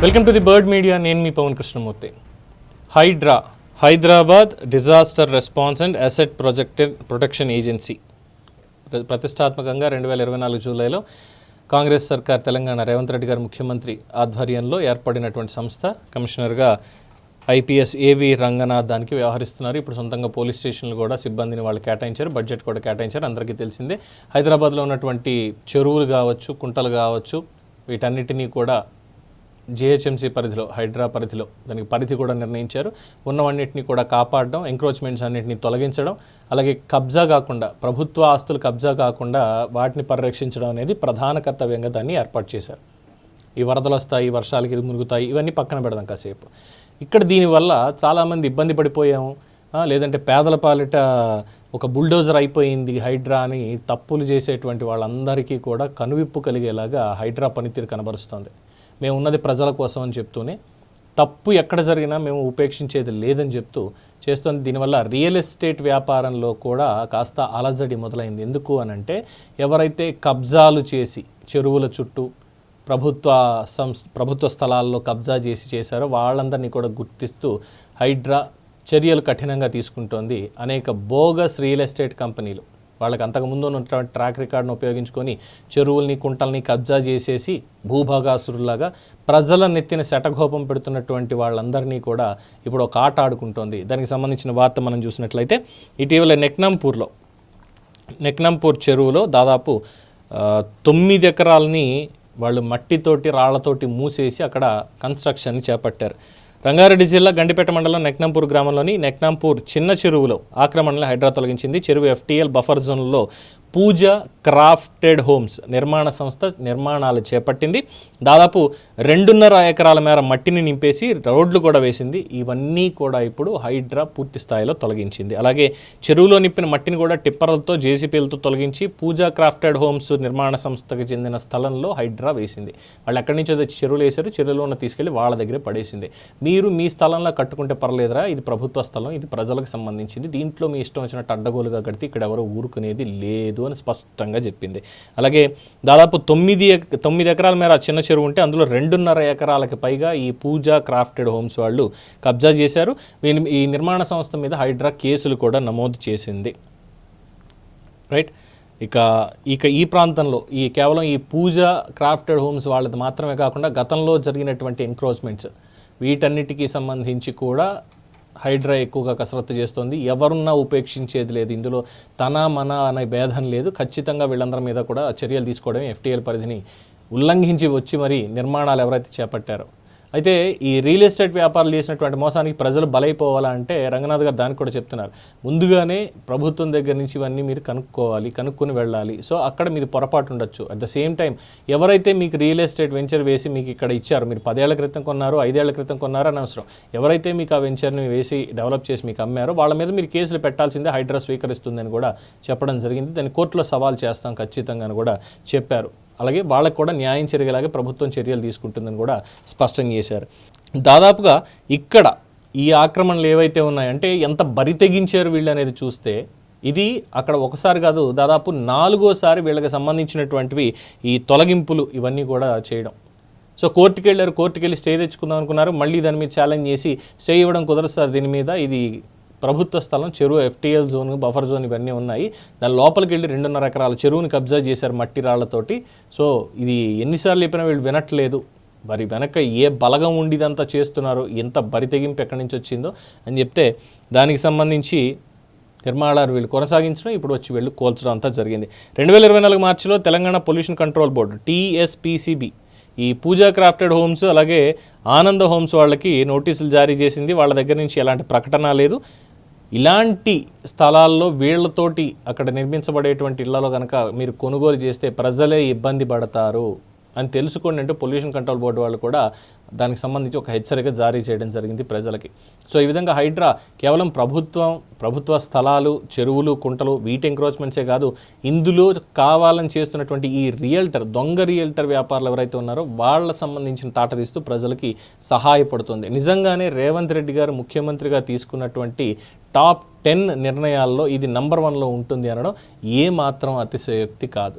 Welcome to the bird media. నేను మీ Pavan Krishnamurthy. HYDRAA Hyderabad disaster response and asset projected protection agency. ప్ర- ప్రతిష్టాత్మకంగా రెండు వేల ఇరవై నాలుగు జూలైలో కాంగ్రెస్ సర్కార్ తెలంగాణ రేవంత్ రెడ్డి గారు ముఖ్యమంత్రి ఆధ్వర్యంలో ఏర్పడినటువంటి సంస్థ కమిషనర్గా ఐపీఎస్ ఏవి రంగనాథ్ దానికి వ్యవహరిస్తున్నారు. ఇప్పుడు సొంతంగా పోలీస్ స్టేషన్లు కూడా సిబ్బందిని వాళ్ళు కేటాయించారు బడ్జెట్ కూడా కేటాయించారు అందరికీ తెలిసిందే. హైదరాబాద్లో ఉన్నటువంటి చెరువులు కావచ్చు కుంటలు కావచ్చు వీటన్నిటినీ కూడా జిహెచ్ఎంసీ పరిధిలో హైడ్రా పరిధిలో దానికి పరిధి కూడా నిర్ణయించారు. ఉన్నవన్నిటిని కూడా కాపాడడం ఎంక్రోచ్మెంట్స్ అన్నింటినీ తొలగించడం అలాగే కబ్జా కాకుండా ప్రభుత్వ ఆస్తులు కబ్జా కాకుండా వాటిని పరిరక్షించడం అనేది ప్రధాన కర్తవ్యంగా దాన్ని ఏర్పాటు చేశారు. ఈ వరదలు వస్తాయి వర్షాలకి మునుగుతాయి ఇవన్నీ పక్కన పెడదాం కాసేపు. ఇక్కడ దీనివల్ల చాలామంది ఇబ్బంది పడిపోయాము. లేదంటే పేదల పాలిట ఒక బుల్డోజర్ అయిపోయింది హైడ్రా అని తప్పులు చేసేటువంటి వాళ్ళందరికీ కూడా కనువిప్పు కలిగేలాగా హైడ్రా పనితీరు కనబరుస్తుంది. మేము ఉన్నది ప్రజల కోసం అని చెప్తూనే తప్పు ఎక్కడ జరిగినా మేము ఉపేక్షించేది లేదని చెప్తూ చేస్తుంది. దీనివల్ల రియల్ ఎస్టేట్ వ్యాపారంలో కూడా కాస్త అలజడి మొదలైంది. ఎందుకు అని అంటే ఎవరైతే కబ్జాలు చేసి చెరువుల చుట్టూ ప్రభుత్వ సంస్ ప్రభుత్వ స్థలాల్లో కబ్జా చేసి చేశారో వాళ్ళందరినీ కూడా గుర్తిస్తూ హైడ్రా చర్యలు కఠినంగా తీసుకుంటోంది అనేక బోగస్ రియల్ ఎస్టేట్ కంపెనీలు. వాళ్ళకి అంతకుముందు ఉన్నటువంటి ట్రాక్ రికార్డును ఉపయోగించుకొని చెరువుల్ని కుంటల్ని కబ్జా చేసేసి భూభాగాసురులాగా ప్రజల నెత్తిన శటఘోపం పెడుతున్నటువంటి వాళ్ళందరినీ కూడా ఇప్పుడు ఒక ఆట ఆడుకుంటోంది. దానికి సంబంధించిన వార్త మనం చూసినట్లయితే ఇటీవల నెక్నంపూర్లో నెక్నంపూర్ చెరువులో దాదాపు తొమ్మిది ఎకరాలని వాళ్ళు మట్టితోటి రాళ్ళతోటి మూసేసి అక్కడ కన్స్ట్రక్షన్ చేపట్టారు. రంగారెడ్డి జిల్లా గండిపేట మండలం నెక్నంపూర్ గ్రామంలోని నెక్నంపూర్ చిన్న చెరువులో ఆక్రమణలో హైడ్రా తొలగించింది. చెరువు ఎఫ్టీఎల్ బఫర్ జోన్లో పూజ క్రాఫ్టెడ్ హోమ్స్ నిర్మాణ సంస్థ నిర్మాణాలు చేపట్టింది. దాదాపు రెండున్నర ఎకరాల మేర మట్టిని నింపేసి రోడ్లు కూడా వేసింది. ఇవన్నీ కూడా ఇప్పుడు హైడ్రా పూర్తి స్థాయిలో తొలగించింది. అలాగే చెరువులో నింపిన మట్టిని కూడా టిప్పర్లతో జేసీపీలతో తొలగించి పూజా క్రాఫ్టెడ్ హోమ్స్ నిర్మాణ సంస్థకు చెందిన స్థలంలో హైడ్రా వేసింది. వాళ్ళు ఎక్కడి నుంచో తెచ్చి చెరువులు వేశారు చెరువులో ఉన్న తీసుకెళ్ళి వాళ్ళ దగ్గరే పడేసింది. మీరు మీ స్థలంలో కట్టుకుంటే పర్లేదురా ఇది ప్రభుత్వ స్థలం ఇది ప్రజలకు సంబంధించింది. దీంట్లో మీ ఇష్టం వచ్చినట్టు అడ్డగోలుగా కడితే ఇక్కడ ఎవరో ఊరుకునేది లేదు. అని స్పష్టంగా చెప్పింది. అలాగే దాదాపు తొమ్మిది తొమ్మిది ఎకరాల మేర చిన్న చెరువు ఉంటే అందులో రెండున్నర ఎకరాలకి పైగా ఈ పూజా క్రాఫ్టెడ్ హోమ్స్ వాళ్ళు కబ్జా చేశారు. వీని- ఈ నిర్మాణ సంస్థ మీద హైడ్రా కేసులు కూడా నమోదు చేసింది. రైట్? ఇక ఇక ఈ ప్రాంతంలో ఈ కేవలం ఈ పూజ క్రాఫ్టెడ్ హోమ్స్ వాళ్ళది మాత్రమే కాకుండా గతంలో జరిగినటువంటి ఎంక్రోచ్మెంట్స్ వీటన్నిటికీ సంబంధించి కూడా హైడ్రా ఎక్కువగా కసరత్తు చేస్తుంది. ఎవరున్నా ఉపేక్షించేది లేదు. ఇందులో తన మన అనే భేదం లేదు. ఖచ్చితంగా వీళ్ళందరి మీద కూడా చర్యలు తీసుకోవడం ఎఫ్టీఎల్ పరిధిని ఉల్లంఘించి వచ్చి మరి నిర్మాణాలు ఎవరైతే చేపట్టారో. అయితే ఈ రియల్ ఎస్టేట్ వ్యాపారాలు చేసినటువంటి మోసానికి ప్రజలు బలైపోవాలంటే రంగనాథ్ గారు దానికి కూడా చెప్తున్నారు. ముందుగానే ప్రభుత్వం దగ్గర నుంచి ఇవన్నీ మీరు కనుక్కోవాలి కనుక్కొని వెళ్ళాలి. సో అక్కడ మీరు పొరపాటు ఉండొచ్చు. అట్ ద సేమ్ టైం ఎవరైతే మీకు రియల్ ఎస్టేట్ వెంచర్ వేసి మీకు ఇక్కడ ఇచ్చారు మీరు పదేళ్ళ క్రితం కొన్నారు ఐదేళ్ళ క్రితం కొన్నారో అని అవసరం ఎవరైతే మీకు ఆ వెంచర్ని వేసి డెవలప్ చేసి మీకు అమ్మారో వాళ్ళ మీద మీరు కేసులు పెట్టాల్సిందే హైడ్రా స్వీకరిస్తుందని కూడా చెప్పడం జరిగింది. దాన్ని కోర్టులో సవాల్ చేస్తాం ఖచ్చితంగా అని కూడా చెప్పారు. అలాగే వాళ్ళకు కూడా న్యాయం జరిగేలాగే ప్రభుత్వం చర్యలు తీసుకుంటుందని కూడా స్పష్టం చేశారు. దాదాపుగా ఇక్కడ ఈ ఆక్రమణలు ఏవైతే ఉన్నాయంటే ఎంత బరి తెగించారు వీళ్ళు అనేది చూస్తే ఇది అక్కడ ఒకసారి కాదు దాదాపు నాలుగోసారి వీళ్ళకి సంబంధించినటువంటివి ఈ తొలగింపులు ఇవన్నీ కూడా చేయడం. సో కోర్టుకి వెళ్ళారు కోర్టుకి వెళ్ళి స్టే తెచ్చుకుందాం అనుకున్నారు. మళ్ళీ దాని మీద ఛాలెంజ్ చేసి స్టే ఇవ్వడం కుదరదు సార్ దీని మీద. ఇది ప్రభుత్వ స్థలం చెరువు ఎఫ్టీఎల్ జోన్ బఫర్ జోన్ ఇవన్నీ ఉన్నాయి. దాని లోపలికి వెళ్ళి రెండున్నర ఎకరాల చెరువుని కబ్జా చేశారు మట్టి రాళ్ళతోటి. సో ఇది ఎన్నిసార్లు చెప్పినా వీళ్ళు వినట్లేదు. మరి వెనక ఏ బలగం ఉండిదంతా చేస్తున్నారు? ఎంత బరి తెగింపు ఎక్కడి నుంచి వచ్చిందో అని చెప్తే దానికి సంబంధించి నిర్మాణాలు వీళ్ళు కొనసాగించడం ఇప్పుడు వచ్చి వీళ్ళు కోల్చడం అంతా జరిగింది. రెండు వేల ఇరవై నాలుగు మార్చిలో Telangana pollution control board TSPCB ఈ పూజా క్రాఫ్టెడ్ హోమ్స్ అలాగే ఆనంద హోమ్స్ వాళ్ళకి నోటీసులు జారీ చేసింది. వాళ్ళ దగ్గర నుంచి ఎలాంటి ప్రకటన లేదు. ఇలాంటి స్థలాల్లో వీళ్ళతోటి అక్కడ నిర్మించబడేటువంటి ఇళ్ళలో కనుక మీరు కొనుగోలు చేస్తే ప్రజలే ఇబ్బంది పడతారు. అని తెలుసుకోండి అంటే పొల్యూషన్ కంట్రోల్ బోర్డు వాళ్ళు కూడా దానికి సంబంధించి ఒక హెచ్చరిక జారీ చేయడం జరిగింది ప్రజలకి. సో ఈ విధంగా హైడ్రా కేవలం ప్రభుత్వం ప్రభుత్వ స్థలాలు చెరువులు కుంటలు వీటి ఎంక్రోచ్మెంట్సే కాదు ఇందులో కావాలని చేస్తున్నటువంటి ఈ రియల్టర్ దొంగ రియల్టర్ వ్యాపారులు ఎవరైతే ఉన్నారో వాళ్ళ సంబంధించిన తాట తీస్తూ ప్రజలకి సహాయపడుతుంది. నిజంగానే రేవంత్ రెడ్డి గారు ముఖ్యమంత్రిగా తీసుకున్నటువంటి టాప్ టెన్ నిర్ణయాల్లో ఇది నంబర్ వన్లో ఉంటుంది అనడం ఏమాత్రం అతిశయోక్తి కాదు.